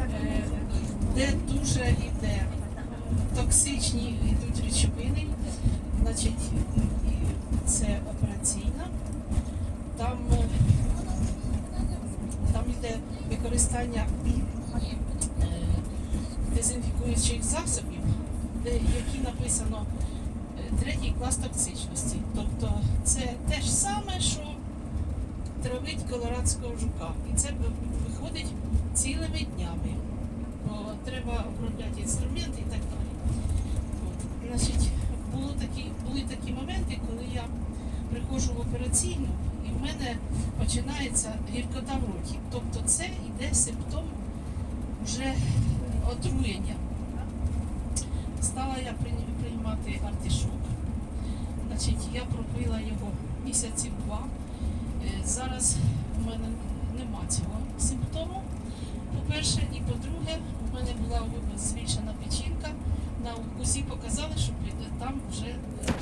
е, де дуже йде токсичні йдуть речовини, значить, це операційна. Там, е, там йде використання е, дезінфікуючих засобів, де, які написано третій клас токсичності. Тобто це те ж саме, що травить колорадського жука. І це виходить цілими треба обробляти інструменти і так далі. От. Значить, було такі, були такі моменти, коли я приходжу в операційну і в мене починається гіркота в роті. Тобто це йде симптом вже отруєння. Стала я приймати артишок. Значить, я пропила його місяців два. Е, Зараз у мене нема цього. По-перше, і по-друге, у мене була збільшена печінка. На УЗІ показали, що там вже е,